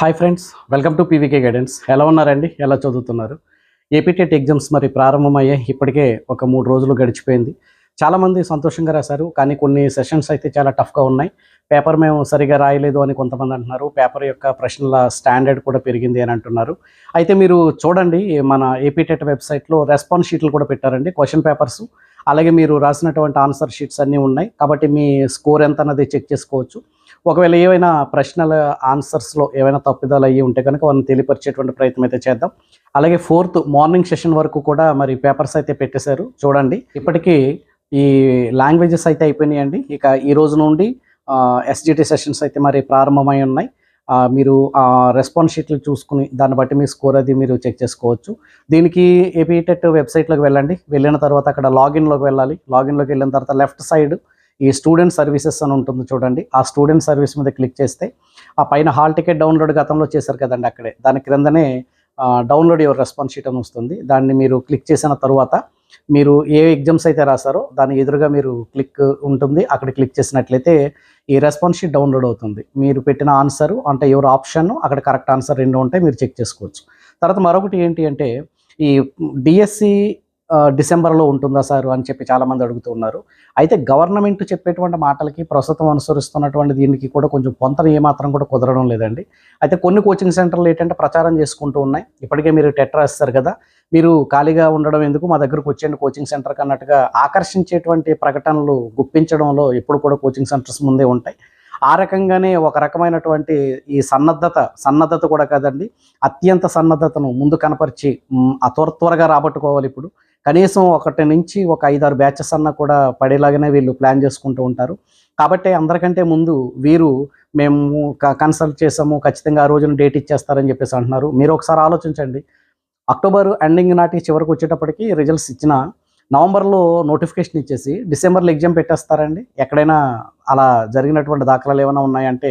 Hi friends welcome to PVK guidance ఎలా ఉన్నారండి? ఎలా చదువుతున్నారు? ఏపీటెట్ ఎగ్జామ్స్ మరి ప్రారంభమయ్యే ఇప్పటికే ఒక మూడు రోజులు గడిచిపోయింది. చాలామంది సంతోషంగా రాశారు కానీ కొన్ని సెషన్స్ అయితే చాలా టఫ్గా ఉన్నాయి. పేపర్ మేము సరిగా రాయలేదు అని కొంతమంది అంటున్నారు. పేపర్ యొక్క ప్రశ్నల స్టాండర్డ్ కూడా పెరిగింది అని అంటున్నారు. అయితే మీరు చూడండి మన ఏపీటెట్ వెబ్సైట్లో రెస్పాన్స్ షీట్లు కూడా పెట్టారండి క్వశ్చన్ పేపర్స్ అలాగే మీరు రాసినటువంటి ఆన్సర్ షీట్స్ అన్నీ ఉన్నాయి. కాబట్టి మీ స్కోర్ ఎంత అన్నది చెక్ చేసుకోవచ్చు. ఒకవేళ ఏవైనా ప్రశ్నల ఆన్సర్స్లో ఏవైనా తప్పిదాలు అయ్యి ఉంటే కనుక వాళ్ళని తెలియపరిచేటువంటి ప్రయత్నం అయితే చేద్దాం. అలాగే ఫోర్త్ మార్నింగ్ సెషన్ వరకు కూడా మరి పేపర్స్ అయితే పెట్టేశారు. చూడండి ఇప్పటికీ ఈ లాంగ్వేజెస్ అయితే అయిపోయినాయండి. ఇక ఈ రోజు నుండి ఎస్జిటి సెషన్స్ అయితే మరి ప్రారంభమై ఉన్నాయి. ఆ, మీరు రెస్పాన్స్ షీట్లు చూసుకుని దాన్ని బట్టి మీ స్కోర్ అది మీరు చెక్ చేసుకోవచ్చు. దీనికి ఏపీటెట్ వెబ్సైట్లోకి వెళ్ళండి. వెళ్ళిన తర్వాత అక్కడ లాగిన్లోకి వెళ్ళాలి. లాగిన్లోకి వెళ్ళిన తర్వాత లెఫ్ట్ సైడ్ ఈ స్టూడెంట్ సర్వీసెస్ అని ఉంటుంది చూడండి. ఆ స్టూడెంట్ సర్వీస్ మీద క్లిక్ చేస్తే ఆ పైన హాల్ టికెట్ డౌన్లోడ్ గతంలో చేశారు కదండి అక్కడే. దాని క్రిందనే డౌన్లోడ్ యువర్ రెస్పాన్స్ షీట్ అని వస్తుంది. దాన్ని మీరు క్లిక్ చేసిన తర్వాత మీరు ఏ ఎగ్జామ్స్ అయితే రాశారో దాని ఎదురుగా మీరు క్లిక్ ఉంటుంది. అక్కడ క్లిక్ చేసినట్లయితే ఈ రెస్పాన్స్ షీట్ డౌన్లోడ్ అవుతుంది. మీరు పెట్టిన ఆన్సర్ అంటే ఎవరు ఆప్షన్ అక్కడ కరెక్ట్ ఆన్సర్ రెండు ఉంటాయి మీరు చెక్ చేసుకోవచ్చు. తర్వాత మరొకటి ఏంటి అంటే ఈ డిఎస్సి డిసెంబర్లో ఉంటుందా సార్ అని చెప్పి చాలామంది అడుగుతూ ఉన్నారు. అయితే గవర్నమెంట్ చెప్పేటువంటి మాటలకి ప్రస్తుతం అనుసరిస్తున్నటువంటి దీనికి కూడా కొంచెం పొంతన ఏమాత్రం కూడా కుదరడం లేదండి. అయితే కొన్ని కోచింగ్ సెంటర్లు ఏంటంటే ప్రచారం చేసుకుంటూ ఉన్నాయి. ఇప్పటికే మీరు టెట్ రాస్తారు కదా. మీరు ఖాళీగా ఉండడం ఎందుకు? మా దగ్గరకు వచ్చేయండి కోచింగ్ సెంటర్కి అన్నట్టుగా ఆకర్షించేటువంటి ప్రకటనలు గుప్పించడంలో ఎప్పుడు కూడా కోచింగ్ సెంటర్స్ ముందే ఉంటాయి. ఆ రకంగానే ఒక రకమైనటువంటి ఈ సన్నద్ధత సన్నద్ధత కూడా కాదండి అత్యంత సన్నద్ధతను ముందు కనపరిచి త్వర త్వరగా రాబట్టుకోవాలి ఇప్పుడు. కనీసం ఒకటి నుంచి ఒక ఐదారు బ్యాచెస్ అన్న కూడా పడేలాగానే వీళ్ళు ప్లాన్ చేసుకుంటూ ఉంటారు. కాబట్టి అందరికంటే ముందు వీరు మేము కన్సల్ట్ చేసాము ఖచ్చితంగా ఆ రోజున డేట్ ఇచ్చేస్తారని చెప్పేసి అంటున్నారు. మీరు ఒకసారి ఆలోచించండి. అక్టోబర్ ఎండింగ్ నాటి చివరికి వచ్చేటప్పటికి రిజల్ట్స్ ఇచ్చిన నవంబర్లో నోటిఫికేషన్ ఇచ్చేసి డిసెంబర్లో ఎగ్జామ్ పెట్టేస్తారండి. ఎక్కడైనా అలా జరిగినటువంటి దాఖలాలు ఏమైనా ఉన్నాయంటే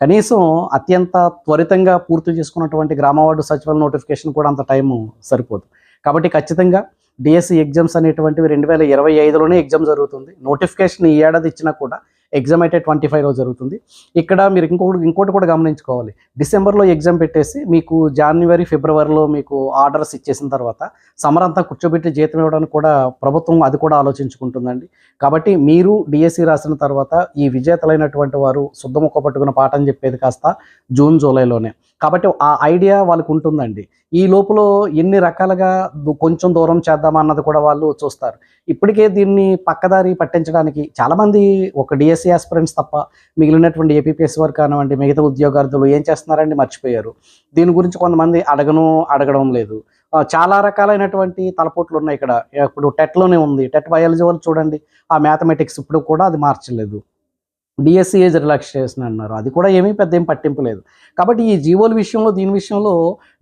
కనీసం అత్యంత త్వరితంగా పూర్తి చేసుకున్నటువంటి గ్రామ వార్డు సచివాలయ నోటిఫికేషన్ కూడా అంత టైము సరిపోదు. కాబట్టి ఖచ్చితంగా డిఎస్సి ఎగ్జామ్స్ అనేటువంటివి రెండు వేల ఇరవై ఐదులోనే ఎగ్జామ్ జరుగుతుంది. నోటిఫికేషన్ ఈ ఏడాది ఇచ్చినా కూడా ఎగ్జామ్ అయితే ట్వంటీ ఫైవ్లో జరుగుతుంది. ఇక్కడ మీరు ఇంకొకటి ఇంకోటి కూడా గమనించుకోవాలి. డిసెంబర్లో ఎగ్జామ్ పెట్టేసి మీకు జనవరి ఫిబ్రవరిలో మీకు ఆర్డర్స్ ఇచ్చేసిన తర్వాత సమర్ అంతా కూర్చోబెట్టి జీతం ఇవ్వడానికి కూడా ప్రభుత్వం అది కూడా ఆలోచించుకుంటుందండి. కాబట్టి మీరు డిఎస్సి రాసిన తర్వాత ఈ విజేతలైనటువంటి వారు శుద్ధముక్క పట్టుకున్న పాఠం చెప్పేది కాస్త జూన్ జూలైలోనే. కాబట్టి ఆ ఐడియా వాళ్ళకు ఉంటుందండి. ఈ లోపల ఎన్ని రకాలుగా కొంచెం దూరం చేద్దామన్నది కూడా వాళ్ళు చూస్తారు. ఇప్పటికే దీన్ని పక్కదారి పట్టించడానికి చాలామంది ఒక డిఎస్సి ఆస్పిరెంట్స్ తప్ప మిగిలినటువంటి ఏపీపీఎస్ వర్క్ కానివ్వండి మిగతా ఉద్యోగార్థులు ఏం చేస్తున్నారండి మర్చిపోయారు. దీని గురించి కొంతమంది అడగను అడగడం లేదు. చాలా రకాలైనటువంటి తలపోట్లు ఉన్నాయి ఇక్కడ. ఇప్పుడు టెట్లోనే ఉంది. టెట్ బయాలజీ వాళ్ళు చూడండి. ఆ మ్యాథమెటిక్స్ ఇప్పుడు కూడా అది మార్చలేదు. డిఎస్సీ ఏజ్ రిలాక్సేషన్ అన్నారు. అది కూడా ఏమీ పెద్ద ఏం పట్టింపు లేదు. కాబట్టి ఈ జీవోల విషయంలో దీని విషయంలో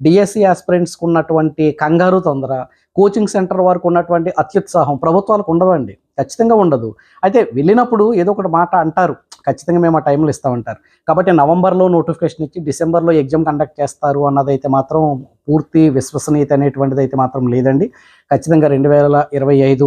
డిఎస్సీ ఆస్పిరెంట్స్కి ఉన్నటువంటి కంగారు తొందర కోచింగ్ సెంటర్ వారికి ఉన్నటువంటి అత్యుత్సాహం ప్రభుత్వాలకు ఉండదండి. ఖచ్చితంగా ఉండదు. అయితే వెళ్ళినప్పుడు ఏదో ఒకటి మాట అంటారు. ఖచ్చితంగా మేము ఆ టైంలో ఇస్తామంటారు. కాబట్టి నవంబర్లో నోటిఫికేషన్ ఇచ్చి డిసెంబర్లో ఎగ్జామ్ కండక్ట్ చేస్తారు అన్నదైతే మాత్రం పూర్తి విశ్వసనీయత అనేటువంటిది అయితే మాత్రం లేదండి. ఖచ్చితంగా రెండు వేల ఇరవై ఐదు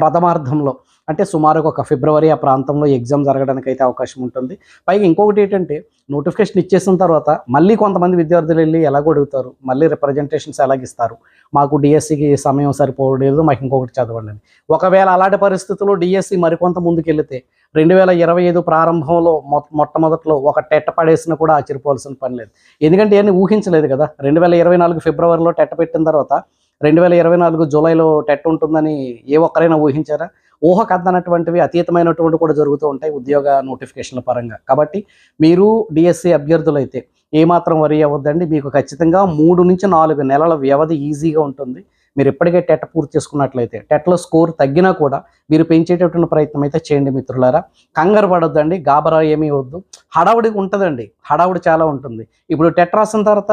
ప్రథమార్థంలో అంటే సుమారుగా ఒక ఫిబ్రవరి ఆ ప్రాంతంలో ఎగ్జామ్ జరగడానికి అయితే అవకాశం ఉంటుంది. పైగా ఇంకొకటి ఏంటంటే నోటిఫికేషన్ ఇచ్చేసిన తర్వాత మళ్ళీ కొంతమంది విద్యార్థులు వెళ్ళి ఎలాగో అడుగుతారు మళ్ళీ రిప్రజెంటేషన్స్ ఎలాగిస్తారు మాకు డిఎస్సికి సమయం సరిపోలేదు మాకు ఇంకొకటి చదవండి. ఒకవేళ అలాంటి పరిస్థితుల్లో డిఎస్సి మరికొంత ముందుకెళ్తే రెండు వేల ఇరవై ఐదు ప్రారంభంలో మొ మొట్టమొదట్లో ఒక టెట్ట పడేసినా కూడా ఆశ్చర్యపోవాల్సిన పని లేదు. ఎందుకంటే ఏమీ ఊహించలేదు కదా. రెండు వేల ఇరవై నాలుగు ఫిబ్రవరిలో టెట్ట పెట్టిన తర్వాత రెండు వేల ఇరవై నాలుగు జూలైలో టెట్ ఉంటుందని ఏ ఒక్కరైనా ఊహించారా? ఊహకు అందనటువంటివి అతీతమైనటువంటి కూడా జరుగుతూ ఉంటాయి ఉద్యోగ నోటిఫికేషన్ల పరంగా. కాబట్టి మీరు డిఎస్సి అభ్యర్థులైతే ఏమాత్రం వరి అవ్వద్దండి. మీకు ఖచ్చితంగా మూడు నుంచి నాలుగు నెలల వ్యవధి ఈజీగా ఉంటుంది. మీరు ఎప్పటికే టెట్ పూర్తి చేసుకున్నట్లయితే టెట్లో స్కోర్ తగ్గినా కూడా మీరు పెంచేటటువంటి ప్రయత్నం అయితే చేయండి మిత్రులారా. కంగారు పడొద్దండి గాబరా ఏమీ వద్దు. హడావుడి ఉంటుందండి. హడావుడి చాలా ఉంటుంది. ఇప్పుడు టెట్ రాసిన తర్వాత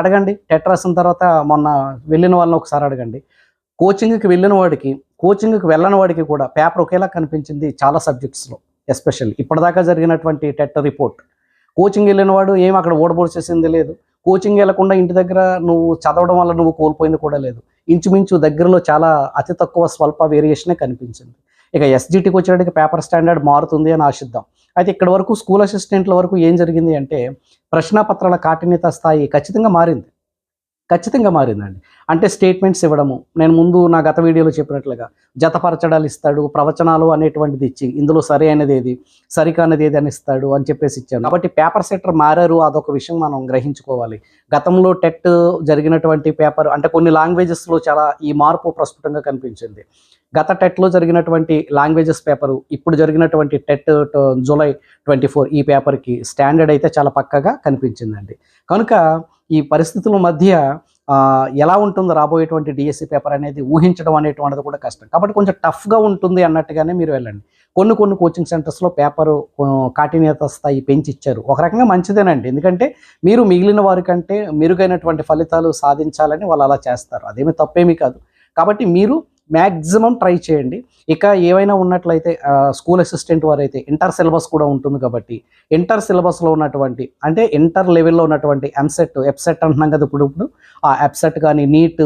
అడగండి. టెట్ రాసిన తర్వాత మొన్న వెళ్ళిన వాళ్ళని ఒకసారి అడగండి. కోచింగ్కి వెళ్ళిన వాడికి కోచింగ్కి వెళ్ళని వాడికి కూడా పేపర్ ఒకేలా కనిపించింది చాలా సబ్జెక్ట్స్లో ఎస్పెషల్లీ. ఇప్పటిదాకా జరిగినటువంటి టెట్ రిపోర్ట్. కోచింగ్ వెళ్ళిన వాడు ఏం అక్కడ ఓడబోడ్చేసింది లేదు. కోచింగ్ వెళ్ళకుండా ఇంటి దగ్గర నువ్వు చదవడం వల్ల నువ్వు కోల్పోయింది కూడా లేదు. ఇంచుమించు దగ్గరలో చాలా అతి తక్కువ స్వల్ప వేరియేషనే కనిపించింది. ఇక ఎస్జిటికి వచ్చేటికి పేపర్ స్టాండర్డ్ మారుతుంది అని ఆశిద్దాం. అయితే ఇక్కడ వరకు స్కూల్ అసిస్టెంట్ల వరకు ఏం జరిగింది అంటే ప్రశ్నపత్రాల కాఠిన్యత స్థాయి ఖచ్చితంగా మారింది. ఖచ్చితంగా మారిందండి. అంటే స్టేట్మెంట్స్ ఇవ్వడము నేను ముందు నా గత వీడియోలో చెప్పినట్లుగా జతపరచడాలు ఇస్తాడు ప్రవచనాలు అనేటువంటిది ఇచ్చి ఇందులో సరి అనేది ఏది సరికానది ఏది అని ఇస్తాడు అని చెప్పేసి ఇచ్చాను. కాబట్టి పేపర్ సెట్టర్ మారారు అదొక విషయం మనం గ్రహించుకోవాలి. గతంలో టెట్ జరిగినటువంటి పేపర్ అంటే కొన్ని లాంగ్వేజెస్లో చాలా ఈ మార్పు ప్రస్ఫుటంగా కనిపించింది. గత టెట్లో జరిగినటువంటి లాంగ్వేజెస్ పేపరు ఇప్పుడు జరిగినటువంటి టెట్ జూలై ట్వంటీ ఫోర్ ఈ పేపర్కి స్టాండర్డ్ అయితే చాలా పక్కగా కనిపించిందండి. కనుక ఈ పరిస్థితుల మధ్య ఎలా ఉంటుందో రాబోయేటువంటి డిఎస్సి పేపర్ అనేది ఊహించడం అనేటువంటిది కూడా కష్టం. కాబట్టి కొంచెం టఫ్గా ఉంటుంది అన్నట్టుగానే మీరు వెళ్ళండి. కొన్ని కొన్ని కోచింగ్ సెంటర్స్లో పేపరు కాఠిన్యత స్థాయి పెంచి ఇచ్చారు ఒక రకంగా మంచిదేనండి. ఎందుకంటే మీరు మిగిలిన వారికంటే మెరుగైనటువంటి ఫలితాలు సాధించాలని వాళ్ళు అలా చేస్తారు. అదేమి తప్పేమీ కాదు. కాబట్టి మీరు మ్యాక్సిమం ట్రై చేయండి. ఇక ఏవైనా ఉన్నట్లయితే స్కూల్ అసిస్టెంట్ వారైతే ఇంటర్ సిలబస్ కూడా ఉంటుంది కాబట్టి ఇంటర్ సిలబస్లో ఉన్నటువంటి అంటే ఇంటర్ లెవెల్లో ఉన్నటువంటి ఎంసెట్ ఎప్సెట్ అంటున్నాం కదా ఇప్పుడు ఇప్పుడు ఆ ఎప్సెట్ కానీ నీట్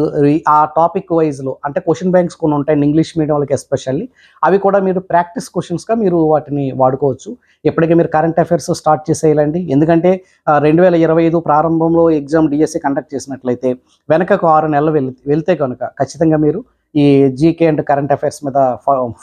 ఆ టాపిక్ వైజ్లో అంటే క్వశ్చన్ బ్యాంక్స్ కొన్ని ఉంటాయి ఇంగ్లీష్ మీడియం వాళ్ళకి ఎస్పెషల్లీ అవి కూడా మీరు ప్రాక్టీస్ క్వశ్చన్స్గా మీరు వాటిని వాడుకోవచ్చు. ఎప్పటికీ మీరు కరెంట్ అఫైర్స్ స్టార్ట్ చేసేయాలండి. ఎందుకంటే రెండు వేల ఇరవై ఐదు ప్రారంభంలో ఎగ్జామ్ డిఎస్సి కండక్ట్ చేసినట్లయితే వెనకకు ఆరు నెలలు వెళ్ వెళ్తే కనుక ఖచ్చితంగా మీరు ఈ జీకే అండ్ కరెంట్ అఫైర్స్ మీద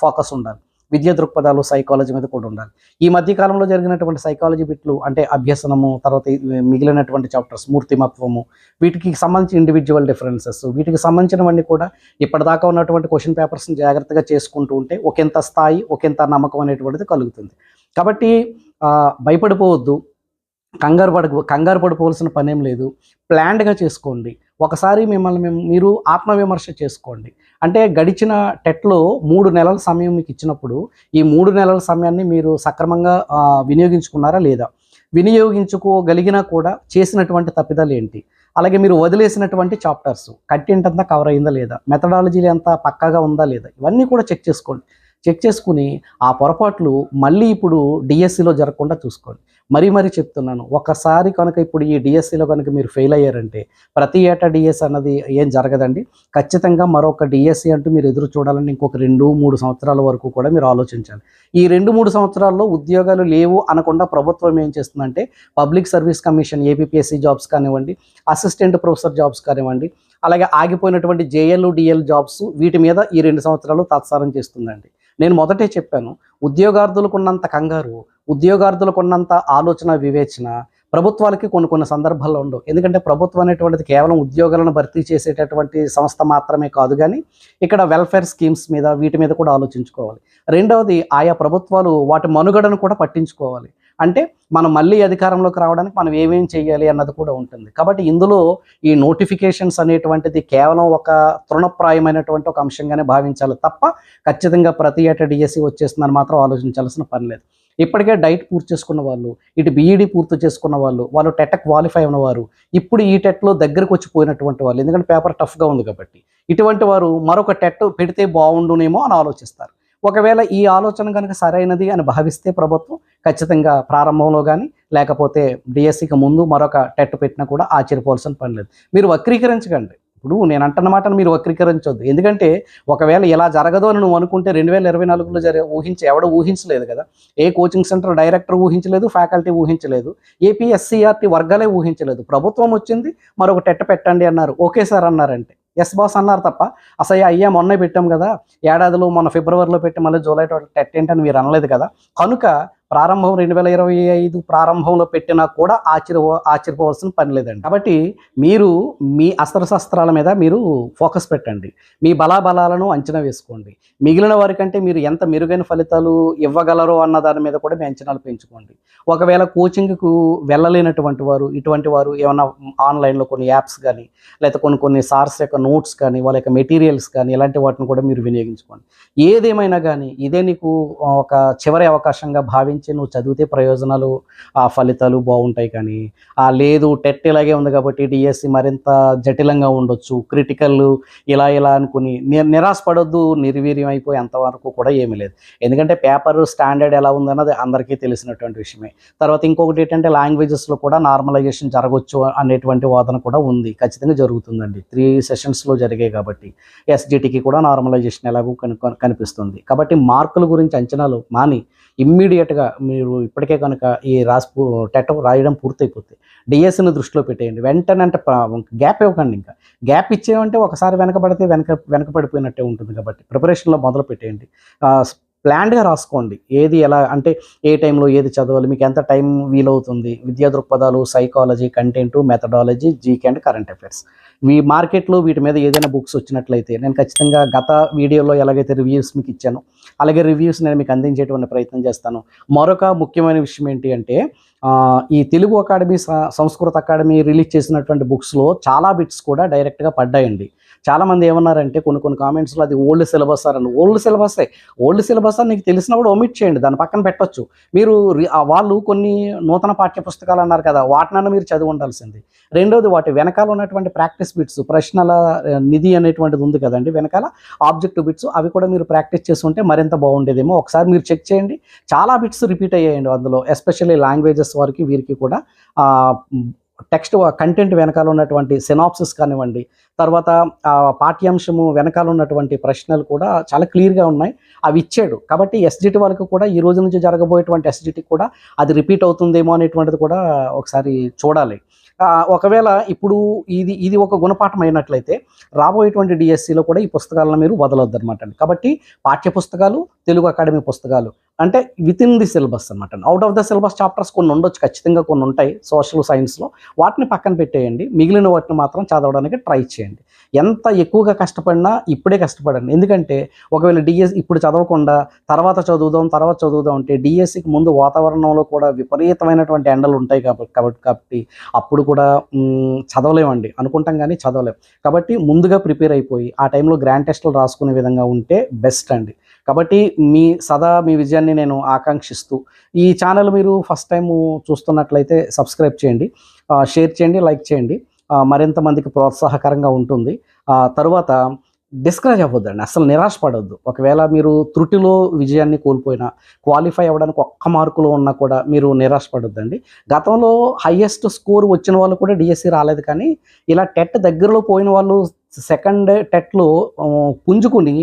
ఫోకస్ ఉండాలి. విద్యా దృక్పథాలు సైకాలజీ మీద కూడా ఉండాలి. ఈ మధ్య కాలంలో జరిగినటువంటి సైకాలజీ బిట్లు అంటే అభ్యసనము తర్వాత మిగిలినటువంటి చాప్టర్స్ మూర్తిమత్వము వీటికి సంబంధించి ఇండివిజువల్ డిఫరెన్సెస్ వీటికి సంబంధించినవన్నీ కూడా ఇప్పటిదాకా ఉన్నటువంటి క్వశ్చన్ పేపర్స్ని జాగ్రత్తగా చేసుకుంటూ ఉంటే ఒకంత స్థాయి ఒకంత నమ్మకం అనేటువంటిది కలుగుతుంది. కాబట్టి భయపడిపోవద్దు. కంగారు పడ కంగారు పడిపోవాల్సిన పనేం లేదు. ప్లాన్డ్గా చేసుకోండి. ఒకసారి మిమ్మల్ని మేము మీరు ఆత్మవిమర్శ చేసుకోండి. అంటే గడిచిన టెట్లో మూడు నెలల సమయం మీకు ఇచ్చినప్పుడు ఈ మూడు నెలల సమయాన్ని మీరు సక్రమంగా వినియోగించుకున్నారా లేదా? వినియోగించుకోగలిగినా కూడా చేసినటువంటి తప్పిదాలు ఏంటి? అలాగే మీరు వదిలేసినటువంటి చాప్టర్స్ కంటెంట్ అంతా కవర్ అయిందా లేదా? మెథడాలజీలు అంతా పక్కాగా ఉందా లేదా? ఇవన్నీ కూడా చెక్ చేసుకోండి. చెక్ చేసుకుని ఆ పొరపాట్లు మళ్ళీ ఇప్పుడు డిఎస్సిలో జరగకుండా చూసుకోండి. మరీ మరీ చెప్తున్నాను. ఒకసారి కనుక ఇప్పుడు ఈ డిఎస్సిలో కనుక మీరు ఫెయిల్ అయ్యారంటే ప్రతి ఏటా డిఎస్ అన్నది ఏం జరగదండి. ఖచ్చితంగా మరొక డిఎస్సి అంటూ మీరు ఎదురు చూడాలని ఇంకొక రెండు మూడు సంవత్సరాల వరకు కూడా మీరు ఆలోచించాలి. ఈ రెండు మూడు సంవత్సరాల్లో ఉద్యోగాలు లేవు అనకుండా ప్రభుత్వం ఏం చేస్తుందంటే public service commission APSC jobs కానివ్వండి అసిస్టెంట్ ప్రొఫెసర్ జాబ్స్ కానివ్వండి అలాగే ఆగిపోయినటువంటి జేఎల్ డిఎల్ జాబ్స్ వీటి మీద ఈ రెండు సంవత్సరాలు తాత్సారం చేస్తుందండి. నేను మొదటే చెప్పాను ఉద్యోగార్థులకు ఉన్నంత కంగారు ఉద్యోగార్థులకు ఉన్నంత ఆలోచన వివేచన ప్రభుత్వాలకి కొన్ని కొన్ని సందర్భాల్లో ఉండవు. ఎందుకంటే ప్రభుత్వం అనేటువంటిది కేవలం ఉద్యోగాలను భర్తీ చేసేటటువంటి సంస్థ మాత్రమే కాదు కానీ ఇక్కడ వెల్ఫేర్ స్కీమ్స్ మీద వీటి మీద కూడా ఆలోచించుకోవాలి. రెండవది ఆయా ప్రభుత్వాలు వాటి మనుగడను కూడా పట్టించుకోవాలి. అంటే మనం మళ్ళీ అధికారంలోకి రావడానికి మనం ఏమేమి చేయాలి అన్నది కూడా ఉంటుంది. కాబట్టి ఇందులో ఈ నోటిఫికేషన్స్ అనేటువంటిది కేవలం ఒక తృణప్రాయమైనటువంటి ఒక అంశంగానే భావించాలి తప్ప ఖచ్చితంగా ప్రతి ఏటా డిఎస్సి వచ్చేస్తుందని మాత్రం ఆలోచించాల్సిన పని లేదు. ఇప్పటికే డైట్ పూర్తి చేసుకున్న వాళ్ళు ఇటు బీఈడి పూర్తి చేసుకున్న వాళ్ళు వాళ్ళు టెట్ క్వాలిఫై ఉన్నవారు ఇప్పుడు ఈ టెట్లో దగ్గరకు వచ్చి పోయినటువంటి వాళ్ళు ఎందుకంటే పేపర్ టఫ్గా ఉంది కాబట్టి ఇటువంటి వారు మరొక టెట్ పెడితే బాగుండునేమో అని ఆలోచిస్తారు. ఒకవేళ ఈ ఆలోచన కనుక సరైనది అని భావిస్తే ప్రభుత్వం ఖచ్చితంగా ప్రారంభంలో కానీ లేకపోతే డిఎస్సికి ముందు మరొక టెట్ పెట్టినా కూడా ఆశ్చర్యపోవాల్సిన పని లేదు. మీరు వక్రీకరించకండి. ఇప్పుడు నేను అంటున్న మాటను మీరు వక్రీకరించొద్దు. ఎందుకంటే ఒకవేళ ఇలా జరగదు అని నువ్వు అనుకుంటే రెండు వేల ఇరవై నాలుగులో జరి ఊహించి ఎవడ ఊహించలేదు కదా. ఏ కోచింగ్ సెంటర్ డైరెక్టర్ ఊహించలేదు ఫ్యాకల్టీ ఊహించలేదు ఏపీఎస్సీఆర్టీ వర్గాలే ఊహించలేదు. ప్రభుత్వం వచ్చింది మరొక టెట్ట పెట్టండి అన్నారు. ఓకే సార్ అన్నారంటే. ఎస్ బాస్ అన్నారు తప్ప. అసలు అయ్యా మొన్నే పెట్టాం కదా. ఏడాదిలో మొన్న ఫిబ్రవరిలో పెట్టి మళ్ళీ జూలై టెట్ ఏంటని మీరు అనలేదు కదా. కనుక ప్రారంభం రెండు వేల ఇరవై ఐదు ప్రారంభంలో పెట్టినా కూడా ఆశ్చర్య ఆశ్చర్యపోవాల్సిన పని లేదండి. కాబట్టి మీరు మీ అస్త్రశస్త్రాల మీద మీరు ఫోకస్ పెట్టండి. మీ బలాబలాలను అంచనా వేసుకోండి. మిగిలిన వారికంటే మీరు ఎంత మెరుగైన ఫలితాలు ఇవ్వగలరో అన్న దాని మీద కూడా మీ అంచనాలు పెంచుకోండి. ఒకవేళ కోచింగ్కు వెళ్ళలేనటువంటి వారు ఇటువంటి వారు ఏమైనా ఆన్లైన్లో కొన్ని యాప్స్ కానీ లేకపోతే కొన్ని కొన్ని సార్స్ యొక్క నోట్స్ కానీ వాళ్ళ యొక్క మెటీరియల్స్ కానీ ఇలాంటి వాటిని కూడా మీరు వినియోగించుకోండి. ఏదేమైనా కానీ ఇదే నీకు ఒక చివరి అవకాశంగా భావించి భావించి నువ్వు చదివితే ప్రయోజనాలు ఆ ఫలితాలు బాగుంటాయి కానీ ఆ లేదు టెట్ ఇలాగే ఉంది కాబట్టి డిఎస్సి మరింత జటిలంగా ఉండొచ్చు క్రిటికల్ ఇలా ఇలా అనుకుని నిరాశపడొద్దు నిర్వీర్యం అయిపోయి అంతవరకు కూడా ఏమీ లేదు. ఎందుకంటే పేపర్ స్టాండర్డ్ ఎలా ఉందన్నది అందరికీ తెలిసినటువంటి విషయమే. తర్వాత ఇంకొకటి ఏంటంటే లాంగ్వేజెస్లో కూడా నార్మలైజేషన్ జరగవచ్చు అనేటువంటి వాదన కూడా ఉంది. ఖచ్చితంగా జరుగుతుందండి. త్రీ సెషన్స్లో జరిగాయి కాబట్టి ఎస్జిటికి కూడా నార్మలైజేషన్ ఎలాగో కనిపిస్తుంది. కాబట్టి మార్కుల గురించి అంచనాలు మాని ఇమ్మీడియట్గా మీరు ఇప్పటికే కనుక ఈ రాసి టెటం రాయడం పూర్తయిపోతే డిఎస్ఎన్ దృష్టిలో పెట్టేయండి. వెంటనే అంటే గ్యాప్ ఇవ్వకండి ఇంకా. గ్యాప్ ఇచ్చేమంటే ఒకసారి వెనకబడితే వెనక వెనకబడిపోయినట్టే ఉంటుంది కాబట్టి ప్రిపరేషన్లో మొదలు పెట్టేయండి. ప్లాన్డ్గా రాసుకోండి. ఏది ఎలా అంటే ఏ టైంలో ఏది చదవాలి మీకు ఎంత టైం వీలవుతుంది విద్యా దృక్పథాలు psychology content methodology GK and current affairs ఈ మార్కెట్లో వీటి మీద ఏదైనా బుక్స్ వచ్చినట్లయితే నేను ఖచ్చితంగా గత వీడియోలో ఎలాగైతే రివ్యూస్ మీకు ఇచ్చాను అలాగే రివ్యూస్ నేను మీకు అందించేటువంటి ప్రయత్నం చేస్తాను. మరొక ముఖ్యమైన విషయం ఏంటి అంటే ఈ తెలుగు అకాడమీ సంస్కృత అకాడమీ రిలీజ్ చేసినటువంటి బుక్స్లో చాలా బిట్స్ కూడా డైరెక్ట్గా పడ్డాయండి. చాలామంది ఏమన్నారంటే కొన్ని కొన్ని కామెంట్స్లో అది ఓల్డ్ సిలబస్ అని ఓల్డ్ సిలబసే. ఓల్డ్ సిలబస్ అని నీకు తెలిసినప్పుడు ఒమిట్ చేయండి దాని పక్కన పెట్టొచ్చు. మీరు రి- వాళ్ళు కొన్ని నూతన పాఠ్య పుస్తకాలు అన్నారు కదా వాటినన్నా మీరు చదివి ఉండాల్సింది. రెండోది వాటి వెనకాల ఉన్నటువంటి ప్రాక్టీస్ బిట్స్ ప్రశ్నల నిధి అనేటువంటిది ఉంది కదండి వెనకాల ఆబ్జెక్టివ్ బిట్స్ అవి కూడా మీరు ప్రాక్టీస్ చేస్తుంటే మరింత బాగుండేదేమో. ఒకసారి మీరు చెక్ చేయండి. చాలా బిట్స్ రిపీట్ అయ్యాయండి అందులో ఎస్పెషల్లీ లాంగ్వేజెస్ వారికి వీరికి కూడా టెక్స్ట్ కంటెంట్ వెనకాల ఉన్నటువంటి సినాప్సిస్ కానివ్వండి తర్వాత ఆ పాఠ్యాంశము వెనకాల ఉన్నటువంటి ప్రశ్నలు కూడా చాలా క్లియర్గా ఉన్నాయి. అవి ఇచ్చాడు. కాబట్టి ఎస్జిటి వరకు కూడా ఈ రోజు నుంచి జరగబోయేటువంటి ఎస్జిటి కూడా అది రిపీట్ అవుతుందేమో అనేటువంటిది కూడా ఒకసారి చూడాలి. ఒకవేళ ఇప్పుడు ఇది ఇది ఒక గుణపాఠం అయినట్లయితే రాబోయేటువంటి డిఎస్సిలో కూడా ఈ పుస్తకాలను మీరు వదలొద్దు అనమాట కాబట్టి పాఠ్య పుస్తకాలు తెలుగు అకాడమీ పుస్తకాలు అంటే విత్ ఇన్ ది సిలబస్ అనమాట out of the syllabus chapters కొన్ని ఉండొచ్చు ఖచ్చితంగా కొన్ని ఉంటాయి సోషల్ సైన్స్లో వాటిని పక్కన పెట్టేయండి. మిగిలిన వాటిని మాత్రం చదవడానికి ట్రై చేయండి. ఎంత ఎక్కువగా కష్టపడినా ఇప్పుడే కష్టపడండి. ఎందుకంటే ఒకవేళ డిఎస్ ఇప్పుడు చదవకుండా తర్వాత చదువుదాం తర్వాత చదువుదాం అంటే డిఎస్సికి ముందు వాతావరణంలో కూడా విపరీతమైనటువంటి ఎండలు ఉంటాయి కాబట్టి కాబట్టి కాబట్టి అప్పుడు కూడా చదవలేమండి. అనుకుంటాం కానీ చదవలేం. కాబట్టి ముందుగా ప్రిపేర్ అయిపోయి ఆ టైంలో గ్రాండ్ టెస్టులు రాసుకునే విధంగా ఉంటే బెస్ట్ అండి. కాబట్టి మీ సదా మీ విజయాన్ని నేను ఆకాంక్షిస్తూ ఈ ఛానల్ మీరు ఫస్ట్ టైం చూస్తున్నట్లయితే సబ్స్క్రైబ్ చేయండి షేర్ చేయండి లైక్ చేయండి. మరింత మందికి ప్రోత్సాహకరంగా ఉంటుంది. తరువాత డిస్కరేజ్ అవ్వద్దండి. అసలు నిరాశపడవద్దు ఒకవేళ మీరు త్రుటిలో విజయాన్ని కోల్పోయినా క్వాలిఫై అవ్వడానికి ఒక్క మార్కులో ఉన్నా కూడా మీరు నిరాశపడొద్దండి గతంలో హయ్యెస్ట్ స్కోర్ వచ్చిన వాళ్ళు కూడా డిఎస్సి రాలేదు కానీ ఇలా టెట్ దగ్గరలో పోయిన వాళ్ళు సెకండ్ టెట్లో పుంజుకుని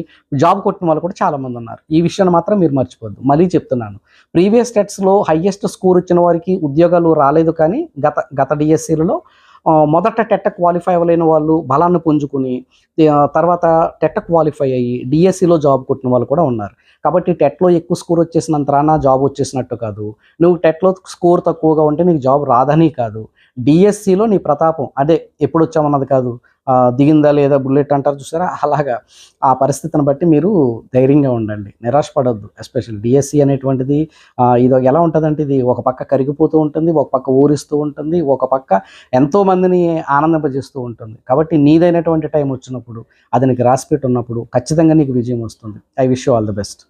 జాబ్ కొట్టిన వాళ్ళు కూడా చాలామంది ఉన్నారు. ఈ విషయాన్ని మాత్రం మీరు మర్చిపోద్దు మళ్ళీ చెప్తున్నాను. ప్రీవియస్ టెట్స్లో హయ్యెస్ట్ స్కోర్ వచ్చిన వారికి ఉద్యోగాలు రాలేదు కానీ గత గత డిఎస్సీలలో మొదట టెట్ట క్వాలిఫై అవ్వలేని వాళ్ళు బలాన్ని పుంజుకుని తర్వాత టెట్ట క్వాలిఫై అయ్యి డిఎస్సిలో జాబ్ కొట్టిన వాళ్ళు కూడా ఉన్నారు. కాబట్టి టెట్లో ఎక్కువ స్కోర్ వచ్చేసినంతరాన జాబ్ వచ్చేసినట్టు కాదు. నువ్వు టెట్లో స్కోర్ తక్కువగా ఉంటే నీకు జాబ్ రాదని కాదు. డిఎస్సిలో నీ ప్రతాపం అదే ఎప్పుడు వచ్చామన్నది కాదు. దిగిందా లేదా బుల్లెట్ అంటారు చూసారా? అలాగా. ఆ పరిస్థితిని బట్టి మీరు ధైర్యంగా ఉండండి. నిరాశపడద్దు ఎస్పెషల్ డిఎస్సి అనేటువంటిది ఇది ఎలా ఉంటుందంటే ఇది ఒక పక్క కరిగిపోతూ ఉంటుంది ఒక పక్క ఊరిస్తూ ఉంటుంది ఒక పక్క ఎంతో మందిని ఆనందింపజేస్తూ ఉంటుంది. కాబట్టి నీదైనటువంటి టైం వచ్చినప్పుడు అది నీకు రాసిపెట్టి ఉన్నప్పుడు ఖచ్చితంగా నీకు విజయం వస్తుంది. I wish all the best.